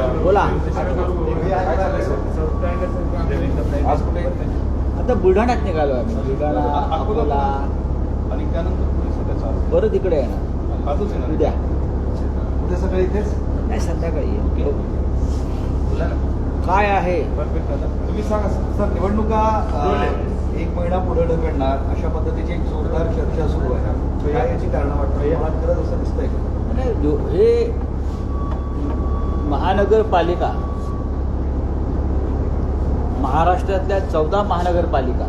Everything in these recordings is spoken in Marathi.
बोला. आता बुलढाण्यात निघालो आहे बुलढाणा अकोला. आणि त्यानंतर पोलीस त्याचा परत इकडे येणार आजच येणार उद्या. उद्या सकाळी इथेच? नाही संध्याकाळी आहे. बोला ना. काय आहे? तुम्ही सांगा सर निवडणुका एक महिना पुढे ढकलणार अशा पद्धतीची एक जोरदार चर्चा सुरू आहे याची कारण वाटतं मला खरंच असं दिसतंय. का आणि जो- हे महानगरपालिका महाराष्ट्रातल्या चौदा महानगरपालिका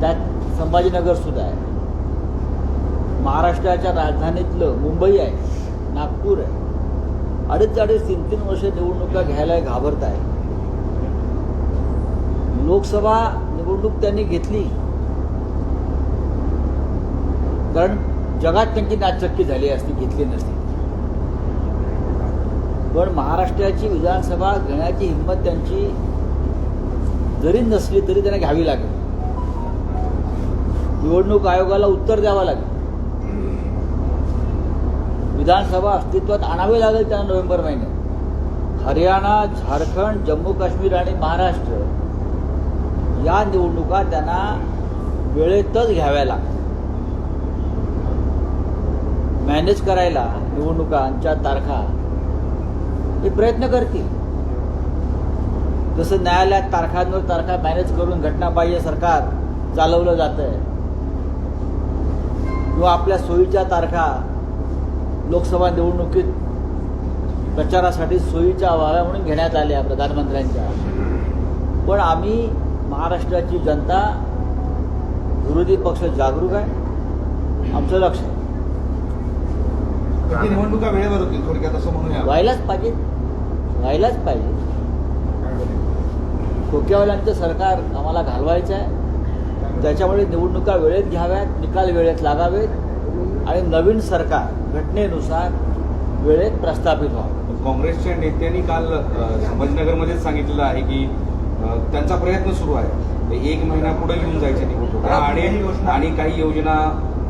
त्यात संभाजीनगर सुद्धा आहे. महाराष्ट्राच्या राजधानीतलं मुंबई आहे नागपूर आहे. अडीच अडीच तीन तीन वर्ष निवडणुका घ्यायला घाबरत आहे लोकसभा निवडणूक त्यांनी घेतली. कारण जगात त्यांची नाचक्की झाली असती घेतली नसती. पण महाराष्ट्राची विधानसभा घेण्याची हिंमत त्यांची जरी नसली तरी त्यांना घ्यावी लागेल. निवडणूक आयोगाला उत्तर द्यावं लागेल. विधानसभा अस्तित्वात आणावी लागेल त्यांना नोव्हेंबर महिन्यात. हरियाणा झारखंड जम्मू काश्मीर आणि महाराष्ट्र या निवडणुका त्यांना वेळेतच घ्याव्या लागतात मॅनेज करायला निवडणुकांच्या तारखा हे प्रयत्न करतील. जसं न्यायालयात तारखांवर तारखा मॅनेज करून घटनाबाह्य सरकार चालवलं जातं आहे किंवा आपल्या सोयीच्या तारखा लोकसभा निवडणुकीत प्रचारासाठी सोयीच्या व्हाव्या म्हणून घेण्यात आल्या प्रधानमंत्र्यांच्या. पण आम्ही महाराष्ट्राची जनता विरोधी पक्ष जागरूक आहे. आमचं लक्ष आहे. निवडणुका वेळेवर होतील थोडक्यात असं म्हणूया व्हायलाच पाहिजे. व्हायलाच पाहिजे. खोक्यावाल्यांचं सरकार आम्हाला घालवायचं आहे. त्याच्यामुळे निवडणुका वेळेत घ्याव्यात निकाल वेळेत लागावेत आणि नवीन सरकार घटनेनुसार वेळेत प्रस्थापित व्हावं. काँग्रेसच्या नेत्यांनी काल संभाजीनगरमध्येच सांगितलेलं आहे की त्यांचा प्रयत्न सुरू आहे. एक महिना पुढे घेऊन जायच्या निवडणुका. आणि आणि काही योजना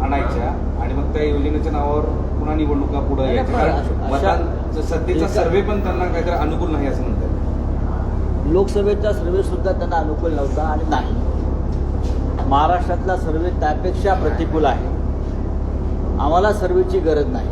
आणायच्या आणि मग त्या योजनेच्या नावावर पुन्हा निवडणुका पुढे यायच्या. कारण मतांचा सध्याचा सर्वे पण त्यांना काहीतरी अनुकूल नाही असं म्हणतात. लोकसभेचा सर्वे सुद्धा त्यांना अनुकूल नव्हता आणि नाही. महाराष्ट्रातला सर्वे त्यापेक्षा प्रतिकूल आहे. आम्हाला सर्वेची गरज नाही.